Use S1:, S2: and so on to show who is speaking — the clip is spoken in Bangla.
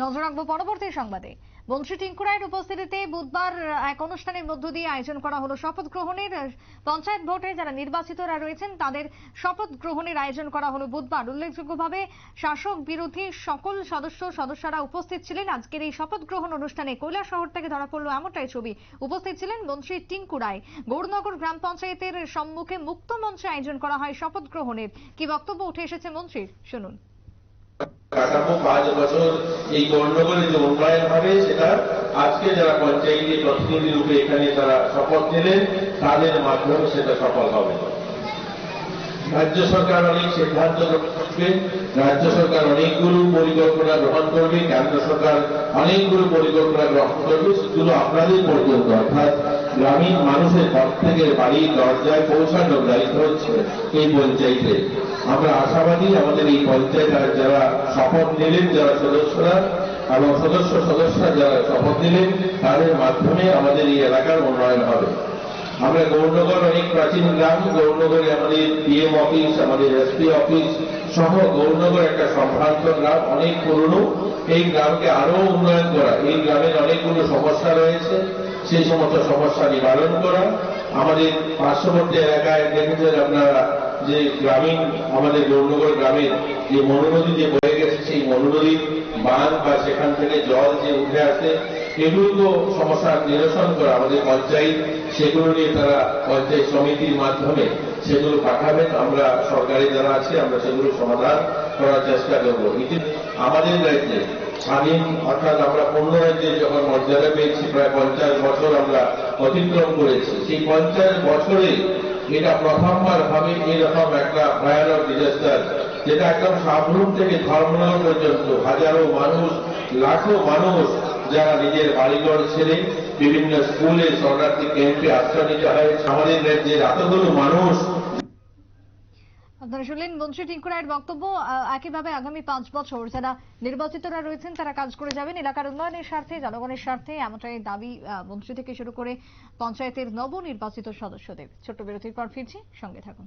S1: নজর রাখব পরবর্তী সংবাদে। মন্ত্রী টিঙ্কু রায়ের উপস্থিতিতে বুধবার এক অনুষ্ঠানের মধ্য দিয়ে আয়োজন করা হলো শপথ গ্রহণের পঞ্চায়েত ভোটে যারা নির্বাচিতরা রয়েছেন তাদের শপথ গ্রহণের আয়োজন করা হলো বুধবার। উল্লেখযোগ্যভাবে শাসক বিরোধী সকল সদস্য, সদস্যরা উপস্থিত ছিলেন। আজকের এই শপথ গ্রহণ অনুষ্ঠানে কৈলা শহর থেকে ধরা পড়ল এমনটাই ছবি। উপস্থিত ছিলেন মন্ত্রী টিঙ্কু রায় গৌরনগর গ্রাম পঞ্চায়েতের সম্মুখে মুক্ত মঞ্চে আয়োজন করা হয় শপথ গ্রহণের। কি বক্তব্য উঠে এসেছে মন্ত্রীর? শুনুন।
S2: কাঠামো পাঁচ বছর এই গণ্ডগোলে যে উন্নয়ন হবে, সেটা আজকে যারা পঞ্চায়েতে প্রতিনিধি রূপে এখানে তারা শপথ নিলেন, তাদের মাধ্যমে সেটা সফল হবে। রাজ্য সরকার অনেক সিদ্ধান্ত গ্রহণ করবে, রাজ্য সরকার অনেকগুলো পরিকল্পনা গ্রহণ করবে, কেন্দ্র সরকার অনেকগুলো পরিকল্পনা গ্রহণ করবে, সেগুলো আপনাদের পর্যন্ত অর্থাৎ গ্রামীণ মানুষের ঘর থেকে বাড়ির দরজায় পৌঁছানোর দায়িত্ব হচ্ছে এই পঞ্চায়েতে। আমরা আশাবাদী আমাদের এই পঞ্চায়েত যারা শপথ নিলেন, যারা সদস্যরা এবং সদস্য সদস্যরা যারা শপথ নিলেন, তাদের মাধ্যমে আমাদের এই এলাকার উন্নয়ন হবে। আমরা গৌরনগর অনেক প্রাচীন গ্রাম, গৌরনগরে আমাদের ডিএম অফিস আমাদের এসপি অফিস সহ গৌরনগর একটা সম্ভ্রান্ত গ্রাম, অনেক পুরনো। এই গ্রামকে আরও উন্নয়ন করা, এই গ্রামের অনেকগুলো সমস্যা রয়েছে। সেই সমস্ত সমস্যা নিবারণ করা আমাদের পার্শ্ববর্তী এলাকায় দেখেছেন আপনারা যে গ্রামীণ, আমাদের গৌরনগর গ্রামের যে মনোনদী যে বয়ে গেছে, সেই মনোনদী বাঁধ বা সেখান থেকে জল যে উঠে আসে এগুলো তো সমস্যার নিরসন করা আমাদের পঞ্চায়েত, সেগুলো নিয়ে তারা পঞ্চায়েত সমিতির মাধ্যমে সেগুলো পাঠাবেন আমরা সরকারি যারা আছে, আমরা সেগুলো সমাধান করার চেষ্টা করব। আমাদের রাজ্যে স্বাধীন অর্থাৎ আমরা পূর্ণ রাজ্যে যখন মর্যাদা পেয়েছি, প্রায় পঞ্চাশ বছর আমরা অতিক্রম করেছি। সেই পঞ্চাশ বছরে এটা প্রথমবার ভাবে এরকম একটা ভয়ানক ডিজাস্টার যেটা একদম সাবরুম থেকে ধর্মনগর পর্যন্ত হাজারো মানুষ, লাখো মানুষ যারা নিজের বাড়িঘর ছেড়ে বিভিন্ন স্কুলে শরণার্থী ক্যাম্পে আশ্রয় নিতে হয়। আমাদের রাজ্যের এতগুলো মানুষ
S1: আপনারা শুনলেন মন্ত্রী টিঙ্কু রায়ের বক্তব্য একইভাবে আগামী পাঁচ বছর যারা নির্বাচিতরা রয়েছেন, তারা কাজ করে যাবেন। এলাকার উন্নয়নের স্বার্থে, জনগণের স্বার্থে এমনটাই দাবি মন্ত্রী থেকে শুরু করে পঞ্চায়েতের নবনির্বাচিত সদস্যদের। ছোট্ট বিরতির পর ফিরছি, সঙ্গে থাকুন।